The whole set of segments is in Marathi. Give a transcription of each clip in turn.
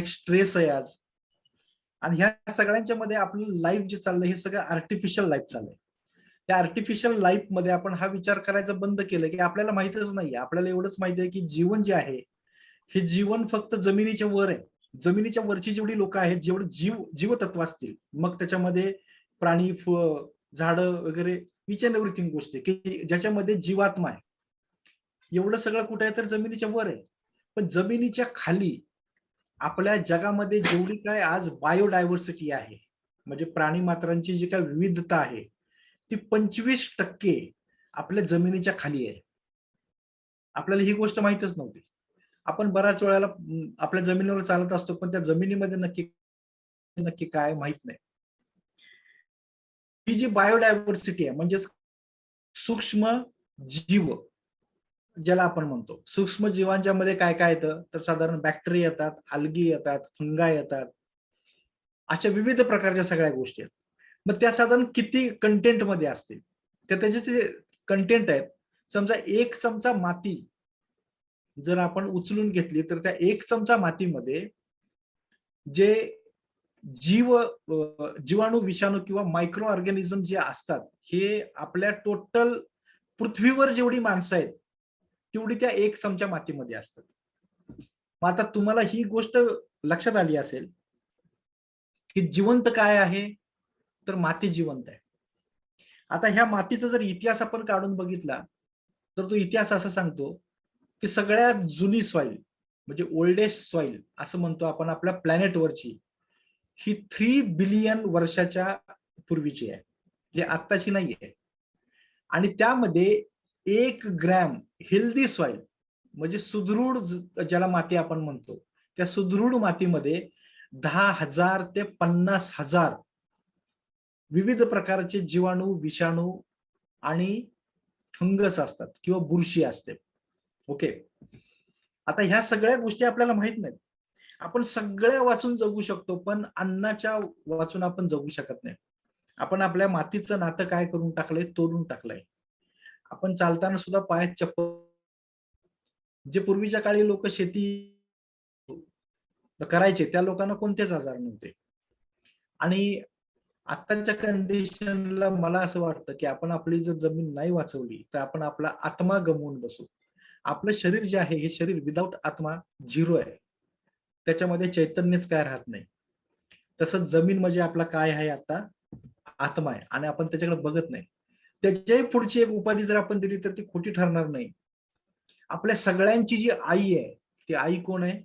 एक स्ट्रेस आहे आज. आणि ह्या सगळ्यांच्या मध्ये आपलं लाईफ जे चाललंय हे सगळं आर्टिफिशियल लाईफ चाललंय. त्या आर्टिफिशियल लाईफमध्ये आपण हा विचार करायचा बंद केलं की आपल्याला माहितच नाहीये. आपल्याला एवढंच माहिती आहे की जीवन जे आहे हे जीवन फक्त जमिनीच्या वर आहे. जमिनीच्या वरची जेवढी लोक आहेत जेवढे जीव जीवतत्व असतील मग त्याच्यामध्ये प्राणी फ झाडं वगैरे इच अँड एव्हरीथिंग गोष्ट की ज्याच्यामध्ये जीवात्मा आहे. एवढं सगळं कुठे आहे तर जमिनीच्या वर आहे. पण जमिनीच्या खाली आपल्या जगामध्ये जेवढी काय आज बायोडायव्हर्सिटी आहे म्हणजे प्राणी मात्रांची जी काय विविधता आहे ती पंचवीस टक्के आपल्या जमिनीच्या खाली आहे. आपल्याला ही गोष्ट माहितच नव्हती. आपण बऱ्याच वेळेला आपल्या जमिनीवर चालत असतो पण त्या जमिनीमध्ये नक्की नक्की काय माहीत नाही. ही जी बायोडायव्हर्सिटी आहे म्हणजेच सूक्ष्म जीव ज्याला आपण म्हणतो. सूक्ष्म जीवांच्या मध्ये काय काय येतं? तर साधारण बॅक्टेरिया येतात अल्गी येतात फंगा येतात. अशा विविध प्रकारच्या सगळ्या गोष्टी आहेत. मग त्या साधारण किती कंटेंटमध्ये असतील? तर त्याचे जे कंटेंट आहेत समजा एक चमचा माती जर आपण उचलून घेतली तर त्या एक चमचा मातीमध्ये जे जीव जीवाणू विषाणू किंवा मायक्रो ऑर्गॅनिझम जे असतात हे आपल्या टोटल पृथ्वीवर जेवढी माणसं आहेत तेवढी त्या एक चमचा मातीमध्ये असतात. मग आता तुम्हाला ही गोष्ट लक्षात आली असेल की जिवंत काय आहे? तर माती जिवंत आहे. आता ह्या मातीचा जर इतिहास आपण काढून बघितला तर तो इतिहास असं सांगतो की सगळ्यात जुनी सॉइल म्हणजे ओल्डेस्ट सॉइल असं म्हणतो आपण आपल्या प्लॅनेटवरची ही थ्री बिलियन वर्षाच्या पूर्वीची आहे. हे आत्ताची नाही आहे आणि त्यामध्ये एक ग्रॅम हेल्दी सॉइल म्हणजे सुदृढ ज्याला माती आपण म्हणतो त्या सुदृढ मातीमध्ये दहा हजार ते पन्नास हजार विविध प्रकारचे जीवाणू विषाणू आणि फंगस असतात किंवा बुरशी असते. ओके? आता ह्या सगळ्या गोष्टी आपल्याला माहीत नाहीत. आपण सगळ्या वाचून जगू शकतो पण अन्नाच्या वाचून आपण जगू शकत नाही. आपण आपल्या मातीचं नातं काय करून टाकलंय? तोडून टाकलंय. आपण चालताना सुद्धा पायात चप्पल जे पूर्वीच्या काळी लोक शेती करायचे त्या लोकांना कोणतेच आजार नव्हते. आणि आत्ताच्या कंडिशनला मला असं वाटतं की आपण आपली जर जमीन नाही वाचवली तर आपण आपला आत्मा गमवून बसू. आपलं शरीर जे आहे हे शरीर विदाऊट आत्मा झिरो आहे. त्याच्यामध्ये चैतन्यच काय राहत नाही. तसंच जमीन म्हणजे आपला काय आहे आता? आत्मा आहे. आणि आपण त्याच्याकडे बघत नाही. त्याच्याही पुढची एक उपाधी जर आपण दिली तर ती खोटी ठरणार नाही. आपल्या सगळ्यांची जी आई आहे ती आई कोण आहे?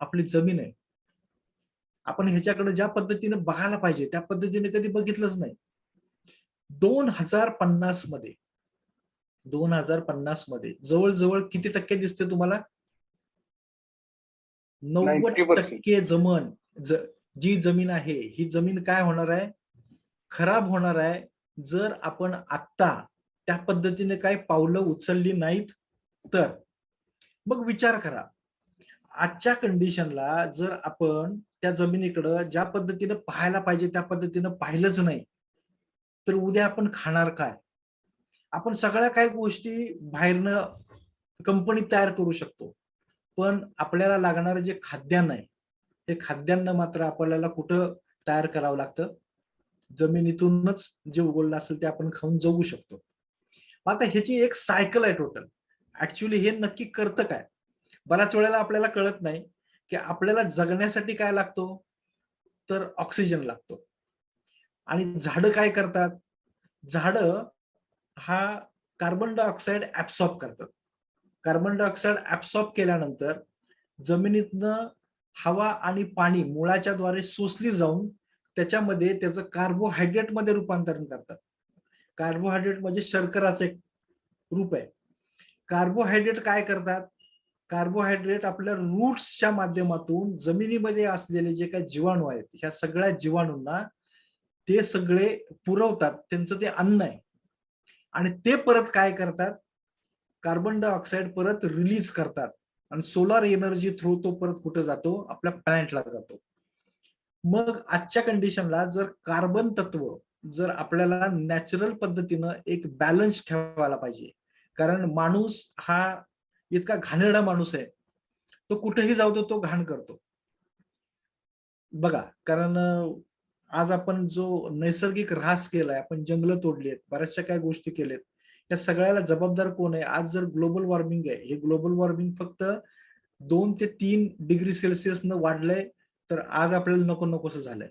आपली जमीन आहे. आपण ह्याच्याकडे ज्या पद्धतीने बघायला पाहिजे त्या पद्धतीने कधी बघितलंच नाही. दोन हजार पन्नासमध्ये दोन हजार पन्नासमध्ये जवळजवळ किती टक्के दिसते तुम्हाला? नव्वद 90%. टक्के. जमन जी जमीन आहे ही जमीन काय होणार आहे? खराब होणार आहे. जर आपण आत्ता त्या पद्धतीने काही पावलं उचलली नाहीत तर मग विचार करा. आजच्या कंडिशनला जर आपण त्या जमिनीकडं ज्या पद्धतीनं पाहायला पाहिजे त्या पद्धतीनं पाहिलंच नाही तर उद्या आपण खाणार काय? आपण सगळ्या काही गोष्टी बाहेरनं कंपनी तयार करू शकतो पण आपल्याला लागणारं जे खाद्यान्न आहे ते खाद्यान्न मात्र आपल्याला कुठं तयार करावं लागतं? जमिनीतूनच जे उगवलं असेल ते आपण खाऊन जगू शकतो. आता ह्याची एक सायकल आहे टोटल ऍक्च्युली हे नक्की करतं काय? बऱ्याच वेळेला आपल्याला कळत नाही की आपल्याला जगण्यासाठी काय लागतो? तर ऑक्सिजन लागतो. आणि झाडं काय करतात? झाडं हा कार्बन डायऑक्साईड ऍब्सॉर्ब करतात. कार्बन डायऑक्साईड ऍब्सॉर्ब केल्यानंतर जमिनीतनं हवा आणि पाणी मुळाच्या द्वारे सोसली जाऊन त्याच्यामध्ये त्याचं कार्बोहायड्रेटमध्ये रूपांतरण करतात. कार्बोहायड्रेट म्हणजे शर्कराचं एक रूप आहे. कार्बोहायड्रेट काय करतात? कार्बोहायड्रेट आपल्या रूट्सच्या माध्यमातून जमिनीमध्ये असलेले जे काही जीवाणू आहेत ह्या सगळ्या जीवाणूंना ते सगळे पुरवतात त्यांचं ते अन्न आहे. आणि ते परत काय करतात? कार्बन डायऑक्साईड परत रिलीज करतात. आणि सोलार एनर्जी थ्रू तो परत कुठं जातो? आपल्या प्लॅनेटला जातो. मग आजच्या कंडिशनला जर कार्बन तत्व जर आपल्याला नॅचरल पद्धतीनं एक बॅलन्स ठेवायला पाहिजे. कारण माणूस हा इतका घाणेरडा माणूस आहे. तो कुठेही जाऊ तो घाण करतो. बघा कारण आज आपण जो नैसर्गिक ऱ्हास केलाय आपण जंगलं तोडली आहेत बऱ्याचशा काय गोष्टी केल्यात. या सगळ्याला जबाबदार कोण आहे? आज जर ग्लोबल वॉर्मिंग आहे हे ग्लोबल वॉर्मिंग फक्त दोन ते तीन डिग्री सेल्सिअसनं वाढलंय तर आज आपल्याला नको नकोसं झालंय.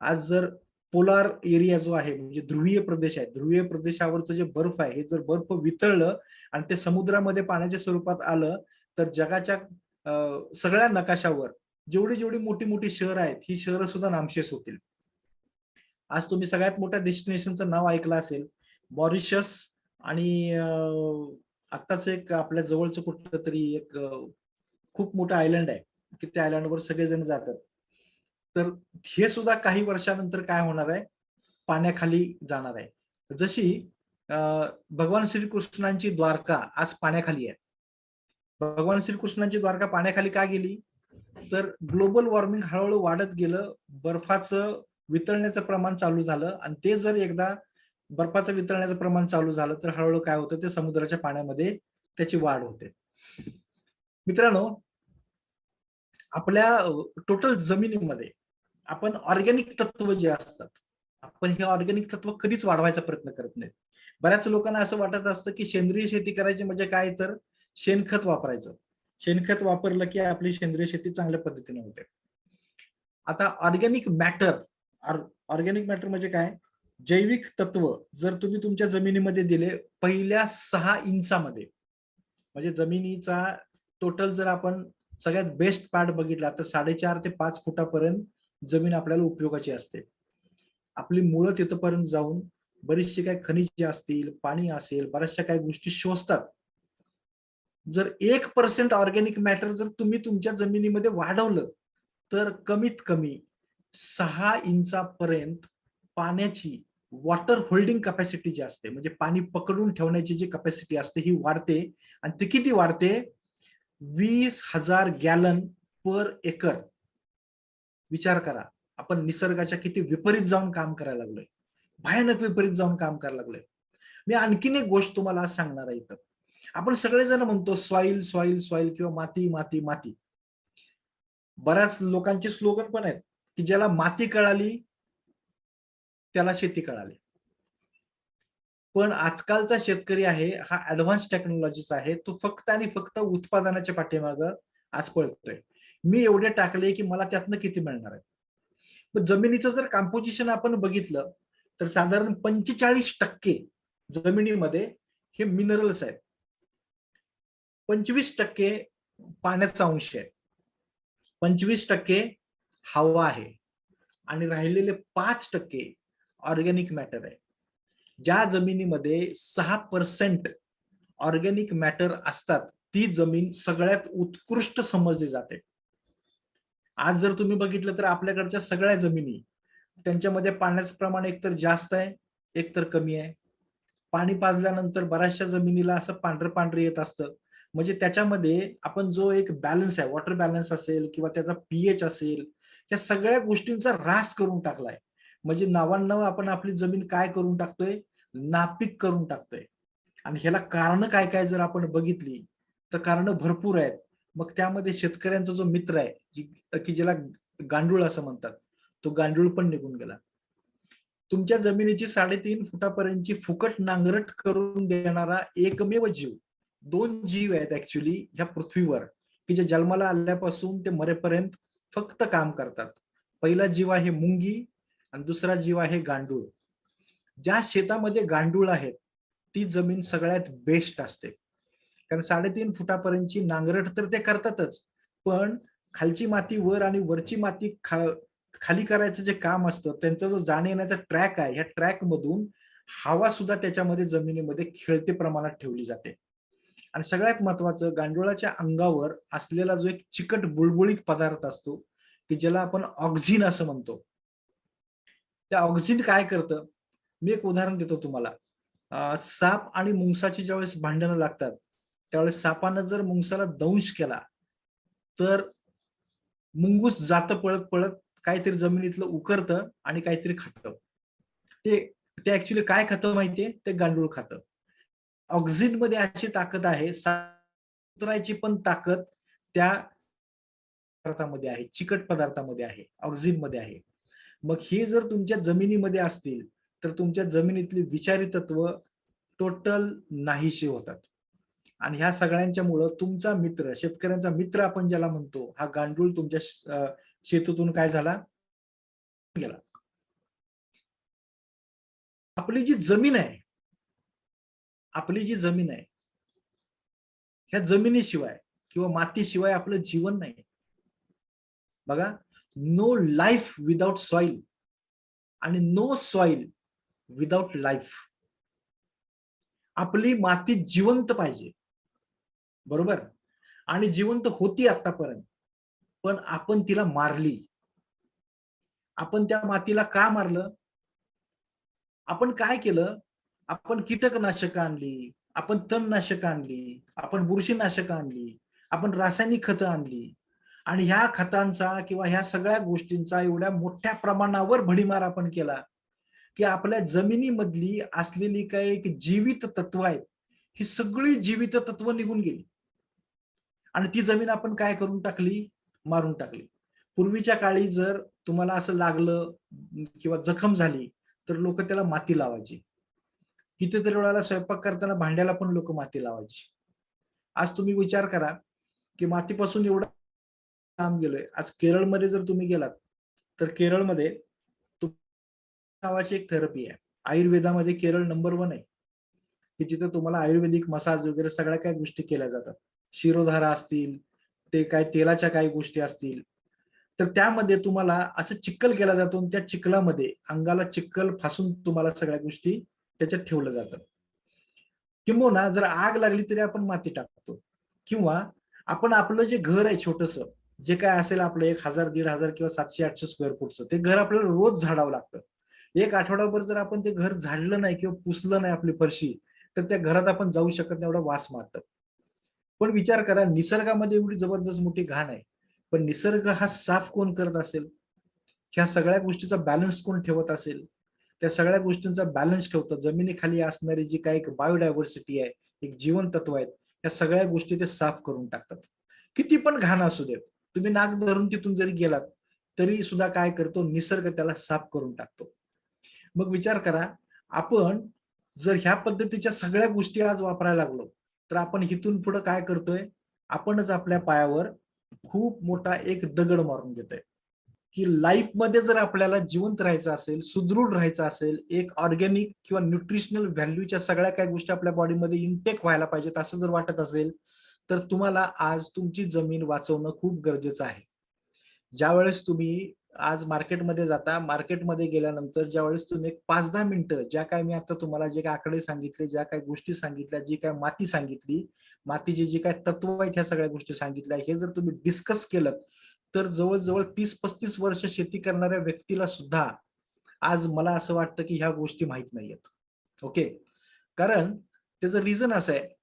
आज जर पोलार एरिया जो आहे म्हणजे ध्रुवीय प्रदेश आहे ध्रुवीय प्रदेशावरचं जे बर्फ आहे हे जर बर्फ वितळलं आणि ते समुद्रामध्ये पाण्याच्या स्वरूपात आलं तर जगाच्या सगळ्या नकाशावर जेवढी जेवढी मोठी मोठी शहरं आहेत ही शहरं सुद्धा नामशेष होतील. आज तुम्ही सगळ्यात मोठ्या डेस्टिनेशनचं नाव ऐकलं असेल मॉरिशस आणि आत्ताच एक आपल्या जवळचं कुठलं तरी एक खूप मोठं आयलंड आहे की त्या आयलंडवर सगळेजण जातात. तर हे सुद्धा काही वर्षानंतर काय होणार आहे? पाण्याखाली जाणार आहे. जशी भगवान श्रीकृष्णांची द्वारका आज पाण्याखाली आहे. भगवान श्रीकृष्णांची द्वारका पाण्याखाली का गेली? तर ग्लोबल वॉर्मिंग हळूहळू वाढत गेलं बर्फाचं वितळण्याचं प्रमाण चालू झालं आणि ते जर एकदा बर्फाचं वितळण्याचं प्रमाण चालू झालं तर हळूहळू काय होतं? ते समुद्राच्या पाण्यामध्ये त्याची वाढ होते. मित्रांनो आपल्या टोटल जमिनीमध्ये आपण ऑर्गॅनिक तत्व जे असतात आपण हे ऑर्गॅनिक तत्व कधीच वाढवायचा प्रयत्न करत नाही बऱ्याच लोकांना असं वाटत असतं की सेंद्रिय शेती करायची म्हणजे काय तर शेणखत वापरायचं. शेणखत वापरलं की आपली सेंद्रिय शेती चांगल्या पद्धतीने होते. आता ऑर्गॅनिक मॅटर ऑर्गॅनिक मॅटर म्हणजे काय? जैविक तत्व जर तुम्ही तुमच्या जमिनीमध्ये दिले पहिल्या सहा इंचामध्ये म्हणजे जमिनीचा टोटल जर आपण सगळ्यात बेस्ट पार्ट बघितला तर साडेचार ते पाच फुटापर्यंत जमीन आपल्याला उपयोगाची असते. आपली मुळं तिथपर्यंत जाऊन बरीचशी काय खनिजे असतील पाणी असेल बऱ्याचशा काही गोष्टी शोषतात. जर एक पर्सेंट ऑर्गॅनिक मॅटर जर तुम्ही तुमच्या जमिनीमध्ये वाढवलं तर कमीत कमी सहा इंचापर्यंत पाण्याची वॉटर होल्डिंग कपॅसिटी जी असते म्हणजे पाणी पकडून ठेवण्याची जी कपॅसिटी असते ही वाढते आणि ती किती वाढते? वीस हजार गॅलन पर एकर. विचार करा. आपण निसर्गाच्या किती विपरीत जाऊन काम करायला लागलोय. भयानक विपरीत जाऊन काम करायला लागलोय. मी आणखीन एक गोष्ट तुम्हाला आज सांगणार आहे इथं. आपण सगळेजण म्हणतो सॉईल सॉईल सॉईल किंवा माती माती माती. बऱ्याच लोकांचे स्लोगन पण आहेत की ज्याला माती कळाली त्याला शेती कळाली. पण आजकालचा शेतकरी आहे हा ऍडव्हान्स टेक्नॉलॉजीचा आहे तो फक्त आणि फक्त उत्पादनाच्या पाठीमाग आज पळतोय. मी एवढे टाकले की मला त्यातनं किती मिळणार आहे पण जमिनीचं जर कॉम्पोजिशन आपण बघितलं तर साधारण पंचेचाळीस टक्के जमिनीमध्ये हे मिनरल्स आहेत. पंचवीस टक्के पाण्याचा अंश आहे. पंचवीस टक्के हवा आहे. आणि राहिलेले पाच टक्के ऑर्गॅनिक मॅटर आहे. ज्या जमिनीमध्ये सहा पर्सेंट ऑर्गॅनिक मॅटर असतात ती जमीन सगळ्यात उत्कृष्ट समजली जाते. आज जर तुम्ही बघितलं तर आपल्याकडच्या सगळ्या जमिनी त्यांच्यामध्ये पाण्याचं प्रमाण एकतर जास्त आहे एकतर कमी आहे. पाणी पाजल्यानंतर बऱ्याचशा जमिनीला असं पांढरं पांढरं येत असतं. म्हणजे त्याच्यामध्ये आपण जो एक बॅलन्स आहे वॉटर बॅलन्स असेल किंवा त्याचा पीएच असेल या सगळ्या गोष्टींचा ऱ्हास करून टाकलाय. म्हणजे नावांनाव आपण आपली जमीन काय करून टाकतोय? नापीक करून टाकतोय. आणि ह्याला कारण काय काय जर आपण बघितली तर कारण भरपूर आहेत. मग त्यामध्ये शेतकऱ्यांचा जो मित्र आहे जी की ज्याला गांडूळ असं म्हणतात तो गांडूळ पण निघून गेला. तुमच्या जमिनीची साडेतीन फुटापर्यंतची फुकट नांगरट करून देणारा एकमेव जीव दोन जीव आहेत ऍक्च्युली ह्या पृथ्वीवर की जे जन्माला आल्यापासून ते मरेपर्यंत फक्त काम करतात. पहिला जीव आहे मुंगी आणि दुसरा जीव आहे गांडूळ. ज्या शेतामध्ये गांडूळ आहेत ती जमीन सगळ्यात बेस्ट असते. कारण साडेतीन फुटापर्यंतची नांगरट तर ते करतातच. पण खालची माती वर आणि वरची माती खा खाली करायचं जे काम असतं त्यांचा जो जाणे येण्याचा ट्रॅक आहे ह्या ट्रॅक मधून हवा सुद्धा त्याच्यामध्ये जमिनीमध्ये खेळते प्रमाणात ठेवली जाते. आणि सगळ्यात महत्वाचं गांडुळाच्या अंगावर असलेला जो एक चिकट बुळबुळीत पदार्थ असतो की ज्याला आपण ऑक्झिन असं म्हणतो. त्या ऑक्झिन काय करतं? मी एक उदाहरण देतो तुम्हाला. साप आणि मुंगसाची ज्यावेळेस भांडणं लागतात त्यावेळेस सापानं जर मुंगसाला दंश केला तर मुंगूस जात पळत पळत काहीतरी जमिनीतलं उकरतं आणि काहीतरी खातं. ते ते ऍक्च्युली काय खातं माहितीये? ते गांडूळ खातं. ऑक्झिनमध्ये अशी ताकद आहे उतरायची पण ताकद त्या पदार्थामध्ये आहे चिकट पदार्थामध्ये आहे ऑक्झिनमध्ये आहे. मग हे जर तुमच्या जमिनीमध्ये असतील तर तुमच्या जमिनीतली विषारी तत्व टोटल नाहीशी होतात. आणि ह्या सगळ्यांच्या मुळे तुमचा मित्र शेतकऱ्यांचा मित्र आपण ज्याला म्हणतो हा गांडूळ तुमच्या श- शेतीतून काय झाला? गेला. आपली जी जमीन आहे आपली जी जमीन आहे ह्या जमिनीशिवाय किंवा मातीशिवाय आपलं जीवन नाही. बघा नो लाईफ विदाउट सॉइल आणि नो सॉइल विदाउट लाईफ आपली माती जिवंत पाहिजे. बरोबर? आणि जिवंत होती आतापर्यंत पण आपण तिला मारली. आपण त्या मातीला का मारलं? आपण काय केलं? आपण कीटकनाशक आणली आपण तणनाशक आणली आपण बुरशीनाशक आणली आपण रासायनिक खतं आणली. आणि ह्या खतांचा किंवा ह्या सगळ्या गोष्टींचा एवढ्या मोठ्या प्रमाणावर भडीमार आपण केला की आपल्या जमिनीमधली असलेली काही एक जीवित तत्व आहेत ही सगळी जीवित तत्व निघून गेली. आणि ती जमीन आपण काय करून टाकली? मारून टाकली. पूर्वीच्या काळी जर तुम्हाला असं लागलं किंवा जखम झाली तर लोक त्याला माती लावायची. कितीतरी वेळाला स्वयंपाक करताना भांड्याला पण लोक माती लावायची. आज तुम्ही विचार करा की मातीपासून एवढं काम गेलोय. आज केरळमध्ये जर तुम्ही गेलात तर केरळमध्ये नावाची एक थेरपी आहे. आयुर्वेदामध्ये केरळ नंबर वन आहे. की जिथं तुम्हाला आयुर्वेदिक मसाज वगैरे सगळ्या काही गोष्टी केल्या जातात. शिरोधारा असतील ते काय तेलाच्या काही गोष्टी असतील. तर त्यामध्ये तुम्हाला असं चिक्कल केला जातो त्या चिखलामध्ये अंगाला चिक्कल फासून तुम्हाला सगळ्या गोष्टी त्याच्यात ठेवलं जातं किंबहुना जर आग लागली तरी आपण माती टाकतो. किंवा आपण आपलं जे घर आहे छोटस जे काय असेल आपलं एक हजार दीड हजार किंवा सातशे आठशे स्क्वेअर फूटचं ते घर आपल्याला रोज झाडावं लागतं. एक आठवड्याभर जर आपण ते घर झाडलं नाही किंवा पुसलं नाही आपली फरशी तर त्या घरात आपण जाऊ शकत नाही एवढा वास मारतं पण विचार करा निसर्गामध्ये एवढी जबरदस्त मोठी घाण आहे. पण निसर्ग हा साफ कोण करत असेल? ह्या सगळ्या गोष्टीचा बॅलन्स कोण ठेवत असेल? त्या सगळ्या गोष्टींचा बॅलन्स ठेवतं जमिनीखाली असणारी जी काही एक बायोडायव्हर्सिटी आहे एक जीवन तत्व आहेत या सगळ्या गोष्टी ते साफ करून टाकतात. किती पण घाण असू देत तुम्ही नाक धरून तिथून जरी गेलात तरी सुद्धा काय करतो? निसर्ग त्याला साफ करून टाकतो. मग विचार करा आपण जर ह्या पद्धतीच्या सगळ्या गोष्टी आज वापरायला लागलो तर आपण इथून पुढे काय करतोय? आपणच आपल्या पायावर खूप मोठा एक दगड मारून घेतोय. की लाईफमध्ये जर आपल्याला जिवंत राहायचं असेल सुदृढ राहायचं असेल एक ऑर्गॅनिक किंवा न्यूट्रिशनल व्हॅल्यूच्या सगळ्या काही गोष्टी आपल्या बॉडीमध्ये इनटेक व्हायला पाहिजेत असं जर वाटत असेल तर तुम्हाला आज तुमची जमीन वाचवणं खूप गरजेचं आहे. ज्यावेळेस तुम्ही आज मार्केटमध्ये जाता मार्केटमध्ये गेल्यानंतर ज्या वेळेस तुम्ही एक पाच दहा मिनिटं ज्या काय मी आता तुम्हाला जे काय आकडे सांगितले ज्या काही गोष्टी सांगितल्या जी काय माती सांगितली मातीची जी काय तत्व आहेत ह्या सगळ्या गोष्टी सांगितल्या हे जर तुम्ही डिस्कस केलं तर जवळजवळ तीस पस्तीस वर्ष शेती करणाऱ्या व्यक्तीला सुद्धा आज मला असं वाटतं की ह्या गोष्टी माहीत नाहीयेत. ओके? कारण त्याचं रिझन असं आहे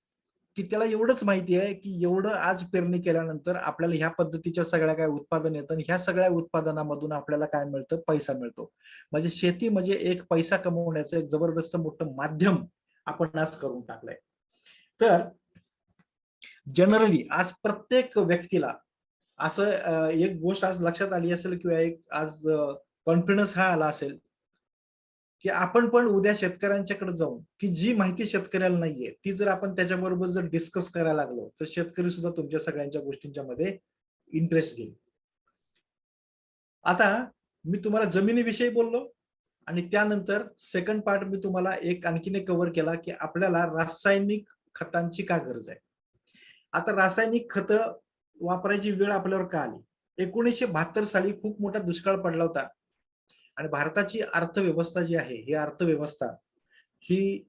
की त्याला एवढंच माहिती आहे की एवढं आज पेरणी केल्यानंतर आपल्याला ह्या पद्धतीच्या सगळ्या काय उत्पादन येतं ह्या सगळ्या उत्पादनामधून आपल्याला काय मिळतं? पैसा मिळतो. म्हणजे शेती म्हणजे एक पैसा कमवण्याचं एक जबरदस्त मोठं माध्यम आपण आज करून टाकलंय. तर जनरली आज प्रत्येक व्यक्तीला असं एक गोष्ट आज लक्षात आली असेल किंवा एक आज कॉन्फिडन्स हा आला असेल की आपण पण उद्या शेतकऱ्यांच्याकडे जाऊन की जी माहिती शेतकऱ्याला नाहीये ती जर आपण त्याच्याबरोबर जर डिस्कस करायला लागलो तर शेतकरी सुद्धा तुमच्या सगळ्यांच्या गोष्टींच्या मध्ये इंटरेस्ट घेईल. आता मी तुम्हाला जमिनीविषयी बोललो आणि त्यानंतर सेकंड पार्ट मी तुम्हाला एक आणखीने कव्हर केला की आपल्याला रासायनिक खतांची का गरज आहे? आता रासायनिक खतं वापरायची वेळ आपल्यावर का आली? एकोणीसशे बहात्तर साली खूप मोठा दुष्काळ पडला होता. आणि भारताची अर्थव्यवस्था जी आहे ही अर्थव्यवस्था ही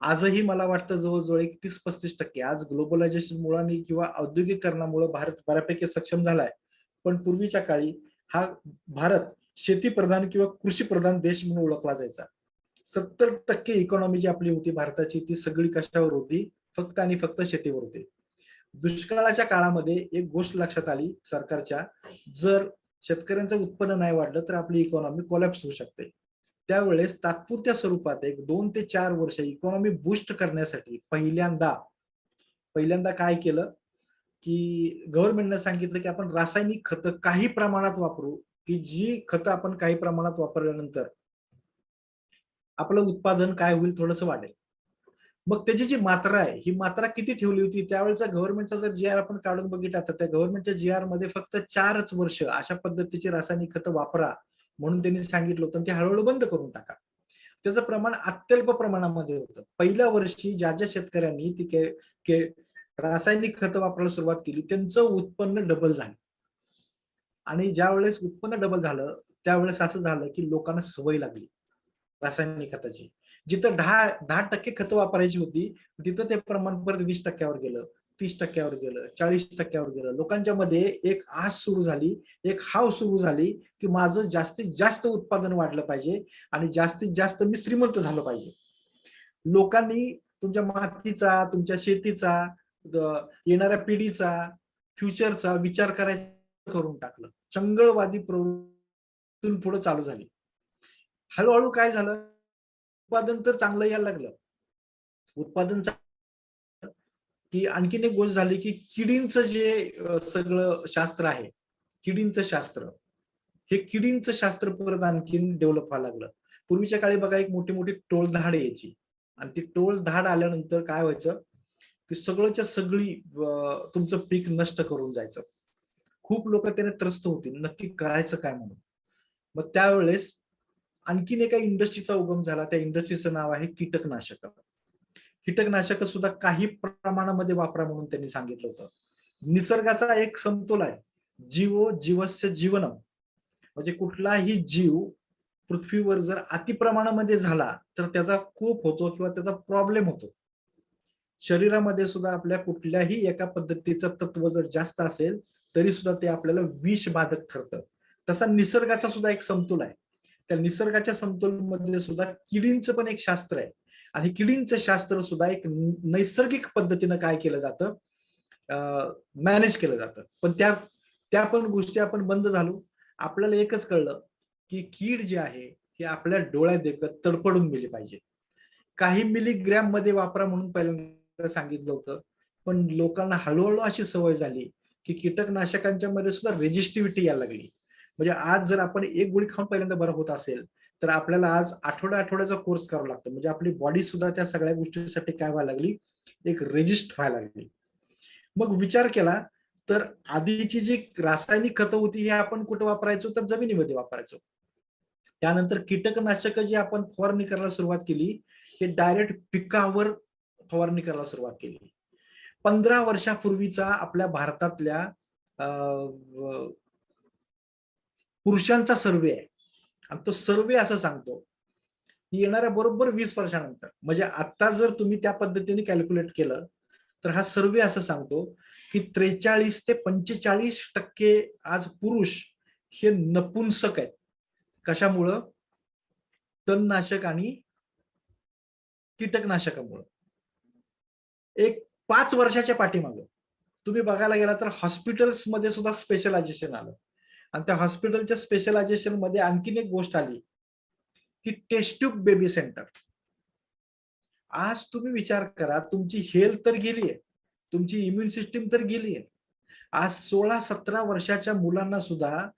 आजही मला वाटतं जवळजवळ एक तीस पस्तीस टक्के. आज ग्लोबलायझेशन मुळाने किंवा औद्योगिकरणामुळे भारत बऱ्यापैकी सक्षम झालाय. पण पूर्वीच्या काळी हा भारत शेती प्रधान किंवा कृषी प्रधान देश म्हणून ओळखला जायचा. सत्तर टक्के इकॉनॉमी जी आपली होती भारताची ती सगळी कशावर होती? फक्त आणि फक्त शेतीवर होती. दुष्काळाच्या काळामध्ये एक गोष्ट लक्षात आली सरकारच्या. जर शेतकऱ्यांचं उत्पन्न नाही वाढलं तर आपली इकॉनॉमी कोलॅप्स होऊ शकते. त्यावेळेस तात्पुरत्या स्वरूपात एक दोन ते चार वर्ष इकॉनॉमी बूस्ट करण्यासाठी पहिल्यांदा पहिल्यांदा काय केलं की गव्हर्नमेंटने सांगितलं की आपण रासायनिक खतं काही प्रमाणात वापरू की जी खतं आपण काही प्रमाणात वापरल्यानंतर आपलं उत्पादन काय होईल थोडंसं वाढेल. मग त्याची जी मात्रा आहे ही मात्रा किती ठेवली होती? त्यावेळेचा गव्हर्नमेंटचा जर जी आर आपण काढून बघितला तर त्या गव्हर्नमेंटच्या जी आरमध्ये फक्त चारच वर्ष अशा पद्धतीची रासायनिक खतं वापरा म्हणून त्यांनी सांगितलं होतं ते हळूहळू बंद करून टाका. त्याचं प्रमाण अत्यल्प प्रमाणामध्ये होतं. पहिल्या वर्षी ज्या ज्या शेतकऱ्यांनी ती के, के रासायनिक खतं वापरायला सुरुवात केली त्यांचं उत्पन्न डबल झालं. आणि ज्या वेळेस उत्पन्न डबल झालं त्यावेळेस असं झालं की लोकांना सवय लागली रासायनिक खताची. जिथं दहा दहा टक्के खतं वापरायची होती तिथं ते प्रमाण परत वीस टक्क्यावर गेलं तीस टक्क्यावर गेलं चाळीस टक्क्यावर गेलं. लोकांच्या मध्ये एक आस सुरू झाली एक हाव सुरू झाली की माझं जास्तीत जास्त उत्पादन वाढलं पाहिजे आणि जास्तीत जास्त मी श्रीमंत झालं पाहिजे. लोकांनी तुमच्या मातीचा तुमच्या शेतीचा येणाऱ्या पिढीचा फ्युचरचा विचार करायचा करून टाकलं. चंगळवादी प्रवृत्ती पुढे चालू झाली. हळूहळू काय झालं? उत्पादन तर चांगलं यायला लागलं. उत्पादन की आणखीन एक गोष्ट झाली की किडींचं जे सगळं शास्त्र आहे किडींचं शास्त्र हे किडींचं शास्त्र परत आणखीन डेव्हलप व्हायला लागलं. पूर्वीच्या काळी बघा एक मोठी मोठी टोळधाड यायची. आणि ती टोळधाड आल्यानंतर काय व्हायचं की सगळंच्या सगळी तुमचं पीक नष्ट करून जायचं. खूप लोक त्याने त्रस्त होतील नक्की करायचं काय म्हणून? मग त्यावेळेस आणखीन एका इंडस्ट्रीचा उगम झाला. त्या इंडस्ट्रीचं नाव आहे कीटकनाशक. कीटकनाशक सुद्धा काही प्रमाणामध्ये वापरा म्हणून त्यांनी सांगितलं होतं. निसर्गाचा एक समतोल आहे. जीव जीवस्य जीवनम. म्हणजे कुठलाही जीव पृथ्वीवर जर अति प्रमाणामध्ये झाला तर त्याचा खूप होतो किंवा त्याचा प्रॉब्लेम होतो. शरीरामध्ये सुद्धा आपल्या कुठल्याही एका पद्धतीचं तत्व जर जास्त असेल तरी सुद्धा ते आपल्याला विष बाधक ठरतं. तसा निसर्गाचा सुद्धा एक समतोल आहे. त्या निसर्गाच्या समतोलमध्ये सुद्धा किडींचं पण एक शास्त्र आहे. आणि किडींचं शास्त्र सुद्धा एक नैसर्गिक पद्धतीनं काय केलं जातं? मॅनेज केलं जातं. पण त्या त्या पण गोष्टी आपण बंद झालो. आपल्याला एकच कळलं की कीड जी आहे ही आपल्या डोळ्यात देखत तडपडून गेली पाहिजे. काही मिलीग्रॅममध्ये वापरा म्हणून पहिल्यांदा सांगितलं होतं. पण लोकांना हळूहळू अशी सवय झाली की कीटकनाशकांच्या मध्ये सुद्धा रेजिस्टिव्हिटी यायला लागली. म्हणजे आज जर आपण एक गोळी खाऊन पहिल्यांदा बरं होत असेल तर आपल्याला आज आठवड्या आठवड्याचा कोर्स करावा लागतो. म्हणजे आपली बॉडी सुद्धा त्या सगळ्या गोष्टीसाठी काय व्हायला लागली? एक रेजिस्ट व्हायला लागली. मग विचार केला तर आधीची जी रासायनिक खतं होती हे आपण कुठं वापरायचो? तर जमिनीमध्ये वापरायचो. त्यानंतर कीटकनाशक जी आपण फवारणी करायला सुरुवात केली हे डायरेक्ट पिकावर फवारणी करायला सुरुवात केली. पंधरा वर्षापूर्वीचा आपल्या भारतातल्या पुरुषांचा सर्वे आहे. आणि तो सर्वे असं सांगतो की येणाऱ्या बरोबर वीस वर्षानंतर म्हणजे आता जर तुम्ही त्या पद्धतीने कॅल्क्युलेट केलं तर हा सर्वे असं सांगतो की त्रेचाळीस ते पंचेचाळीस टक्के आज पुरुष हे नपुंसक आहेत. कशामुळं? तणनाशक आणि कीटकनाशकामुळं. एक पाच वर्षाच्या पाठीमागं. तुम्ही बघायला गेला तर हॉस्पिटल्समध्ये सुद्धा स्पेशलायझेशन आलं. आणि त्या हॉस्पिटलच्या स्पेशलायझेशनमध्ये आणखीन एक गोष्ट आली की टेस्ट्यूब बेबी सेंटर. आज तुम्ही विचार करा तुमची हेल्थ तर गेली आहे तुमची इम्युन सिस्टीम तर गेली आहे. आज सोळा सतरा वर्षाच्या मुलांना सुद्धा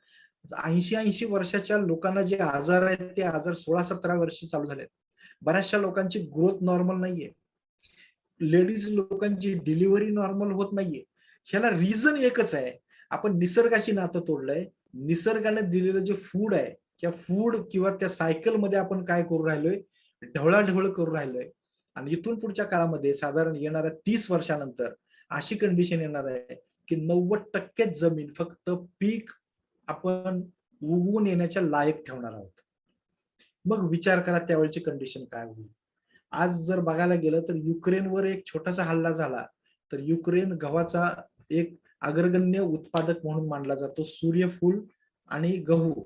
ऐंशी ऐंशी वर्षाच्या लोकांना जे आजार आहेत ते आजार सोळा सतरा वर्ष चालू झाले बऱ्याचशा लोकांची ग्रोथ नॉर्मल नाहीये. लेडीज लोकांची डिलिव्हरी नॉर्मल होत नाहीये. ह्याला रिझन एकच आहे. आपण निसर्गाशी नातं तोडलंय. निसर्गाने दिलेलं जे फूड आहे त्या फूड किंवा त्या सायकलमध्ये आपण काय करू राहिलोय? ढवळाढवळ करू राहिलोय. आणि इथून पुढच्या काळामध्ये साधारण येणाऱ्या तीस वर्षानंतर अशी कंडिशन येणार आहे की नव्वद टक्के जमीन फक्त पीक आपण उगवून येण्याच्या लायक ठेवणार आहोत. मग विचार करा त्यावेळची कंडिशन काय होईल. आज जर बघायला गेलं तर युक्रेनवर एक छोटासा हल्ला झाला तर युक्रेन गव्हाचा एक अग्रगण्य उत्पादक म्हणून मानला जातो सूर्यफूल आणि गहू.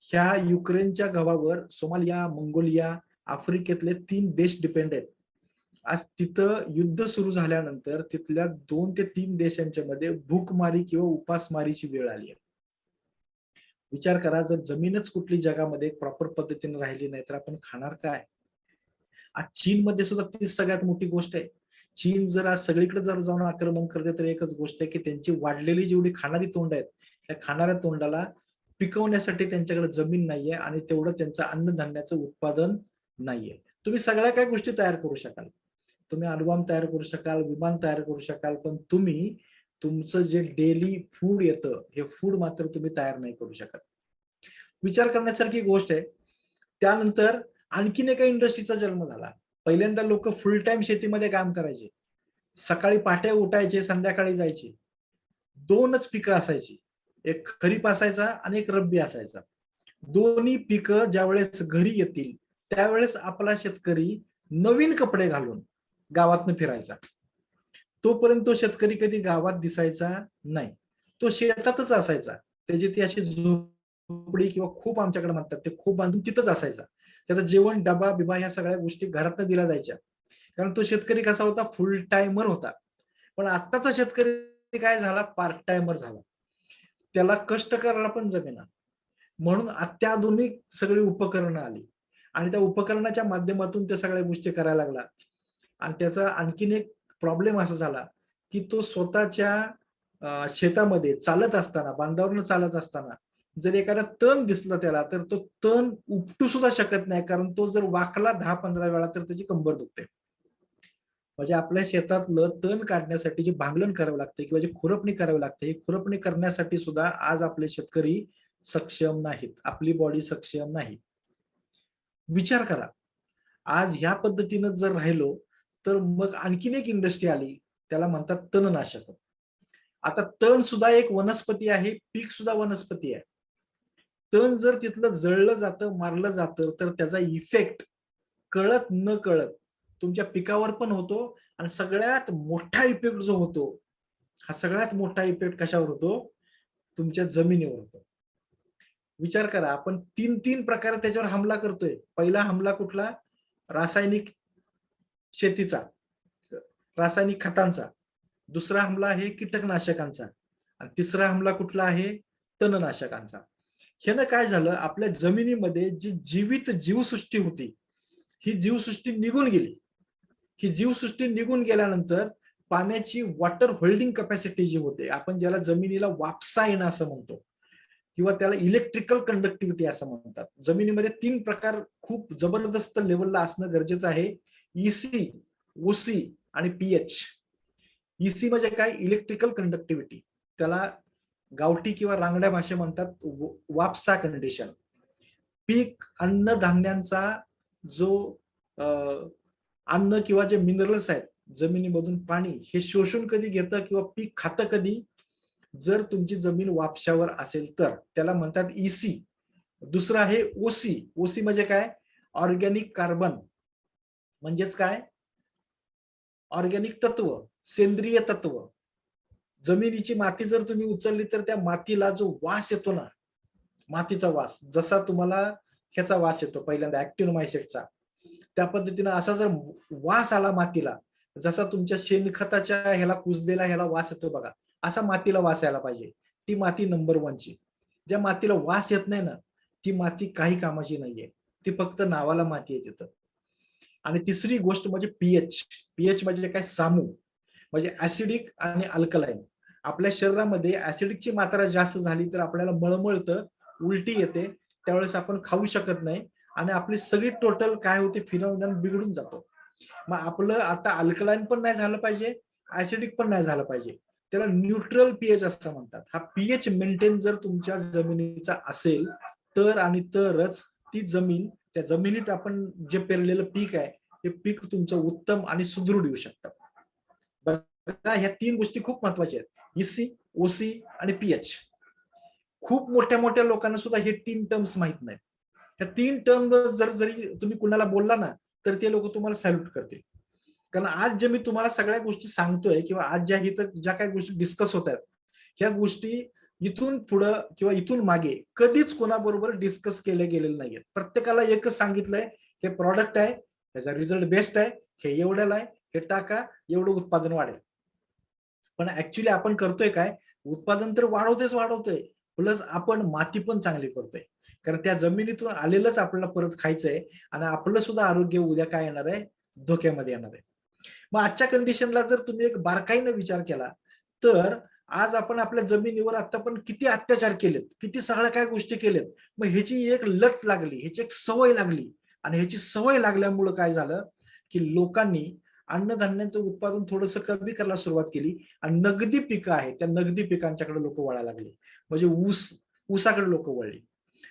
ह्या युक्रेनच्या गव्हावर सोमालिया मंगोलिया आफ्रिकेतले तीन देश डिपेंड आहेत. आज तिथं युद्ध सुरू झाल्यानंतर तिथल्या दोन ते तीन देशांच्या मध्ये भूकमारी किंवा उपासमारीची वेळ आली आहे. विचार करा जर जमीनच कुठली जगामध्ये प्रॉपर पद्धतीने राहिली नाही तर आपण खाणार काय? आज चीनमध्ये सुद्धा ती सगळ्यात मोठी गोष्ट आहे. चीन जर आज सगळीकडे जर जाऊन आक्रमण करते तर एकच गोष्ट आहे की त्यांची वाढलेली जेवढी खाणारी तोंड आहेत त्या खाणाऱ्या तोंडाला पिकवण्यासाठी त्यांच्याकडे जमीन नाहीये आणि तेवढं त्यांचं अन्नधान्याचं उत्पादन नाहीये. तुम्ही सगळ्या काही गोष्टी तयार करू शकाल. तुम्ही अल्बम तयार करू शकाल विमान तयार करू शकाल पण तुम्ही तुमचं जे डेली फूड येतं हे फूड मात्र तुम्ही तयार नाही करू शकत. विचार करण्यासारखी गोष्ट आहे. त्यानंतर आणखीन एका इंडस्ट्रीचा जन्म झाला. पहिल्यांदा लोक फुल टाइम शेतीमध्ये काम करायचे. सकाळी पहाटे उठायचे संध्याकाळी जायचे. दोनच पिकं असायची. एक खरीप असायचा आणि एक रब्बी असायचा. दोन्ही पिकं ज्यावेळेस घरी येतील त्यावेळेस आपला शेतकरी नवीन कपडे घालून गावातनं फिरायचा. तोपर्यंत तो शेतकरी कधी गावात दिसायचा नाही. तो शेतातच असायचा. त्याची ती अशी झोपडी किंवा खूप आमच्याकडे म्हणतात ते खूप बांधून तिथंच असायचा. त्याचं जेवण डबा बिबा ह्या सगळ्या गोष्टी घरातनं दिल्या जायच्या. कारण तो शेतकरी कसा होता? फुल टाइमर होता. पण आत्ताचा शेतकरी काय झाला? पार्ट टाइमर झाला. त्याला कष्ट करायला पण जमेना. म्हणून अत्याधुनिक सगळी उपकरणं आली. आणि त्या उपकरणाच्या माध्यमातून त्या सगळ्या गोष्टी करायला लागला. आणि त्याचा आणखीन एक प्रॉब्लेम असा झाला की तो स्वतःच्या शेतामध्ये चालत असताना बांधावरनं चालत असताना जर एखादा तण दिसला त्याला तर तो तण उपटू सुद्धा शकत नाही कारण तो जर वाकला दहा पंधरा वेळा तर त्याची कंबर दुखते. म्हणजे आपल्या शेतातलं तण काढण्यासाठी जे भांगलण करावं लागतं किंवा जे खुरपणी करावी लागते खुरपणी करण्यासाठी सुद्धा आज आपले शेतकरी सक्षम नाहीत. आपली बॉडी सक्षम नाही. विचार करा. आज ह्या पद्धतीनं जर राहिलो तर मग आणखीन एक इंडस्ट्री आली त्याला म्हणतात तणनाशक. आता तण सुद्धा एक वनस्पती आहे पीक सुद्धा वनस्पती आहे. तण जर तिथलं जळलं जातं मारलं जातं तर त्याचा इफेक्ट कळत न कळत तुमच्या पिकावर पण होतो आणि सगळ्यात मोठा इफेक्ट जो होतो हा सगळ्यात मोठा इफेक्ट कशावर होतो? तुमच्या जमिनीवर होतो. विचार करा आपण तीन तीन प्रकारे त्याच्यावर हमला करतोय. पहिला हमला कुठला? रासायनिक शेतीचा रासायनिक खतांचा. दुसरा हमला आहे कीटकनाशकांचा. आणि तिसरा हमला कुठला आहे? तणनाशकांचा. ह्यानं काय झालं? आपल्या जमिनीमध्ये जी जीवित जीवसृष्टी होती ही जीवसृष्टी निघून गेली. ही जीवसृष्टी निघून गेल्यानंतर पाण्याची वॉटर होल्डिंग कपॅसिटी जी होते आपण ज्याला जमिनीला वापसा येणं असं म्हणतो किंवा त्याला इलेक्ट्रिकल कंडक्टिव्हिटी असं म्हणतात. जमिनीमध्ये तीन प्रकार खूप जबरदस्त लेवलला असणं गरजेचं आहे. ईसी ओसी आणि पीएच इसी म्हणजे काय? इलेक्ट्रिकल कंडक्टिव्हिटी त्याला गावठी किंवा रांगड्या भाषे म्हणतात वापसा कंडिशन पीक अन्नधान्यांचा जो अन्न किंवा जे मिनरल्स आहेत जमिनीमधून पाणी हे शोषून कधी घेतं किंवा पीक खातं कधी? जर तुमची जमीन वापशावर असेल तर. त्याला म्हणतात इसी दुसरं आहे ओसी ओसी म्हणजे काय? ऑर्गॅनिक कार्बन म्हणजेच काय? ऑर्गॅनिक तत्व. सेंद्रिय तत्व. जमिनीची माती जर तुम्ही उचलली तर त्या मातीला जो वास येतो ना मातीचा वास जसा तुम्हाला ह्याचा वास येतो पहिल्यांदा ऍक्टिनोमायसेटचा. त्या पद्धतीनं असा जर वास आला मातीला जसा तुमच्या शेणखताच्या ह्याला कुजलेला ह्याला वास येतो बघा असा मातीला वास यायला पाहिजे. ती माती नंबर वनची ज्या मातीला वास येत नाही ना ती माती काही कामाची नाहीये. ती फक्त नावाला माती येत तिथं. आणि तिसरी गोष्ट म्हणजे पीएच पीएच म्हणजे काय? सामू. म्हणजे ऍसिडिक आणि अल्कलाईन आपल्या शरीरामध्ये ऍसिडिकची मात्रा जास्त झाली तर आपल्याला मळमळतं उलटी येते. त्यावेळेस आपण खाऊ शकत नाही आणि आपली सगळी टोटल काय होते? फिनॉमिनॉन बिघडून जातो. मग आपलं आता अल्कलाईन पण नाही झालं पाहिजे ऍसिडिक पण नाही झालं पाहिजे. त्याला न्यूट्रल पीएच असं म्हणतात. हा पीएच मेंटेन जर तुमच्या जमिनीचा असेल तर आणि तरच ती जमीन त्या जमिनीत आपण जे पेरलेलं पीक आहे ते पीक तुमचं उत्तम आणि सुदृढ येऊ शकतं. बघा ह्या तीन गोष्टी खूप महत्त्वाच्या आहेत. ईसी ओसी आणि पीएच खूप मोठ्या मोठ्या लोकांना सुद्धा हे तीन टर्म्स माहीत नाहीत. त्या तीन टर्म जर जरी तुम्ही कुणाला बोलला ना तर ते लोक तुम्हाला सॅल्यूट करतील. कारण आज जे मी तुम्हाला सगळ्या गोष्टी सांगतोय किंवा आज ज्या इथं ज्या काही गोष्टी डिस्कस होत आहेत ह्या गोष्टी इथून पुढं किंवा इथून मागे कधीच कोणाबरोबर डिस्कस केले गेलेले नाहीयेत. प्रत्येकाला एकच सांगितलंय हे प्रॉडक्ट आहे त्याचा रिझल्ट बेस्ट आहे हे एवढ्याला आहे हे टाका एवढं उत्पादन वाढेल. पण ऍक्च्युली आपण करतोय काय? उत्पादन तर वाढवतेच वाढवतोय. प्लस आपण माती पण चांगली करतोय. कारण त्या जमिनीतून आलेलंच आपल्याला परत खायचंय आणि आपलं सुद्धा आरोग्य उद्या काय येणार आहे? धोक्यामध्ये येणार आहे. मग आजच्या कंडिशनला जर तुम्ही एक बारकाईनं विचार केला तर आज आपण आपल्या जमिनीवर आता पण किती अत्याचार केलेत किती सगळ्या काय गोष्टी केलेत मग ह्याची एक लत लागली ह्याची एक सवय लागली. आणि ह्याची सवय लागल्यामुळं काय झालं की लोकांनी अन्नधान्यांचं उत्पादन थोडंसं कमी करायला सुरुवात केली आणि नगदी पिकं आहेत त्या नगदी पिकांच्याकडे लोक वळायला लागले. म्हणजे ऊस ऊसाकडे लोक वळले.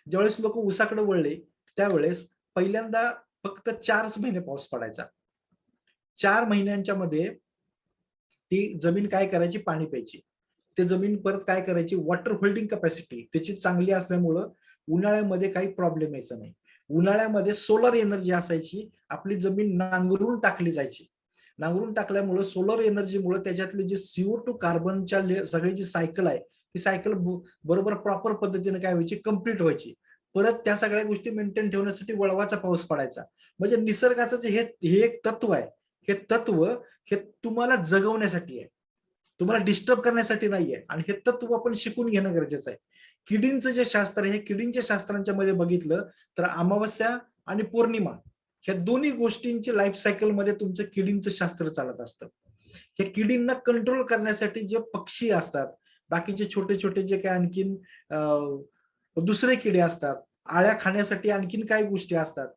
ज्यावेळेस लोक ऊसाकडे वळले त्यावेळेस पहिल्यांदा फक्त चारच महिने पाऊस पडायचा. चार महिन्यांच्या मध्ये ती जमीन काय करायची? पाणी प्यायची. ते जमीन परत काय करायची? वॉटर होल्डिंग कपॅसिटी त्याची चांगली असल्यामुळं उन्हाळ्यामध्ये काही प्रॉब्लेम यायचा नाही. उन्हाळ्यामध्ये सोलर एनर्जी असायची आपली जमीन नांगरून टाकली जायची. नांगरून टाकल्यामुळं सोलर एनर्जीमुळे त्याच्यातली जी सीओ टू कार्बनच्या सगळी जी सायकल आहे ती सायकल बरोबर प्रॉपर पद्धतीने काय व्हायची? कंप्लीट व्हायची. परत त्या सगळ्या गोष्टी मेंटेन ठेवण्यासाठी वळवाचा पाऊस पडायचा. म्हणजे निसर्गाचं जे हे हे एक तत्व आहे. हे तत्व हे तुम्हाला जगवण्यासाठी आहे. तुम्हाला डिस्टर्ब करण्यासाठी नाहीये. आणि हे तत्व आपण शिकून घेणं गरजेचं आहे. किडींचं जे शास्त्र आहे हे किडींच्या शास्त्रांच्या मध्ये बघितलं तर अमावस्या आणि पौर्णिमा ह्या दोन्ही गोष्टींची लाईफ सायकलमध्ये तुमचं किडींचं शास्त्र चालत असतं. हे किडींना कंट्रोल करण्यासाठी जे पक्षी असतात बाकीचे छोटे छोटे जे काय आणखीन दुसरे किडे असतात आळ्या खाण्यासाठी आणखीन काही गोष्टी असतात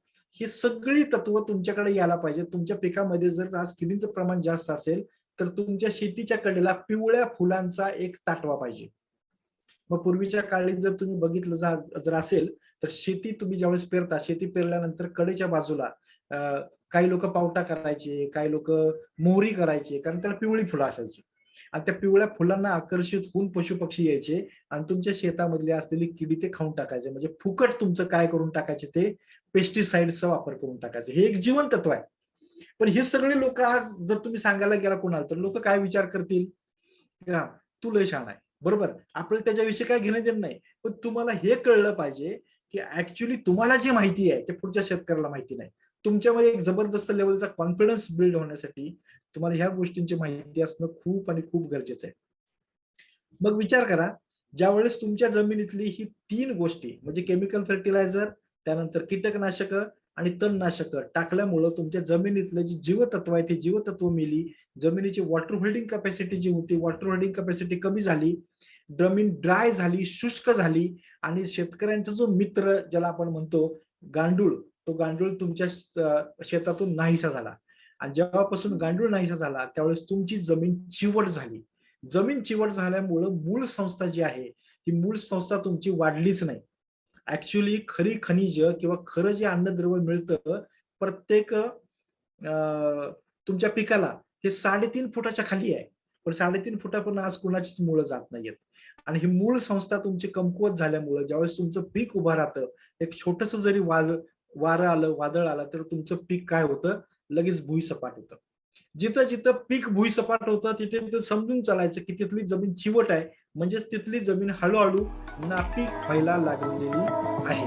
ही सगळी तत्व तुमच्याकडे यायला पाहिजे. तुमच्या पिकामध्ये जर आज किडींचं प्रमाण जास्त असेल तर तुमच्या शेतीच्या कडेला पिवळ्या फुलांचा एक ताटवा पाहिजे. मग पूर्वीच्या काळी जर तुम्ही बघितलं जर असेल तर शेती तुम्ही ज्यावेळेस पेरता शेती पेरल्यानंतर कडेच्या बाजूला काही लोक पावटा करायचे काही लोक मोहरी करायचे कारण त्याला पिवळी फुलं असायची. आणि त्या पिवळ्या फुलांना आकर्षित होऊन पशुपक्षी यायचे आणि तुमच्या शेतामधली असलेली किडी ते खाऊन टाकायचे. म्हणजे फुकट तुमचं काय करून टाकायचे ते? पेस्टिसाइडचा वापर करून टाकायचे. हे एक जीवन तत्व आहे. पण हे सगळे लोक आज जर तुम्ही सांगायला गेला कोणाला तर लोक काय विचार करतील? तू लय छान आहे. बरोबर? आपल्याला त्याच्याविषयी काय घेणं देणं नाही. पण तुम्हाला हे कळलं पाहिजे की ऍक्च्युली तुम्हाला जी माहिती आहे ते पुढच्या शेतकऱ्याला माहिती नाही. तुमच्यामध्ये एक जबरदस्त लेवलचा कॉन्फिडन्स बिल्ड होण्यासाठी तुम्हाला ह्या गोष्टींची माहिती असणं खूप आणि खूप गरजेचं आहे. मग विचार करा ज्या वेळेस तुमच्या जमिनीतली ही तीन गोष्टी म्हणजे केमिकल फर्टिलायझर त्यानंतर कीटकनाशक आणि तणनाशक टाकल्यामुळं तुमच्या जमिनीतलं जी जीवतत्व आहे ती जीवतत्व मिली जमिनीची वॉटर होल्डिंग कॅपॅसिटी जी होती वॉटर होल्डिंग कॅपॅसिटी कमी झाली जमीन ड्राय झाली शुष्क झाली आणि शेतकऱ्यांचा जो मित्र ज्याला आपण म्हणतो गांडूळ तो गांडूळ तुमच्या शेतातून नाहीसा झाला. आणि जेव्हापासून गांडूळ नाहीसा झाला त्यावेळेस तुमची जमीन चिवट झाली. जमीन चिवट झाल्यामुळं मूळ संस्था जी आहे ती मूळ संस्था तुमची वाढलीच नाही. ऍक्च्युली खरी खनिज किंवा खरं जे अन्नद्रव्य मिळतं प्रत्येक तुमच्या पिकाला हे साडेतीन फुटाच्या खाली आहे. पण साडेतीन फुटापर्यंत आज कुणाचीच मुळं जात नाहीयेत. आणि ही मूळ संस्था तुमची कमकुवत झाल्यामुळे ज्यावेळेस तुमचं पीक उभं राहतं एक छोटस जरी वाज वारं आलं वादळ आलं तर तुमचं पीक काय होतं? लगेच भुईसपाट होतं. जिथं जिथं पीक भुईसपाट होतं तिथे तिथं समजून चालायचं की तिथली जमीन चिवट आहे म्हणजेच तिथली जमीन हळूहळू नापीक व्हायला लागलेली आहे.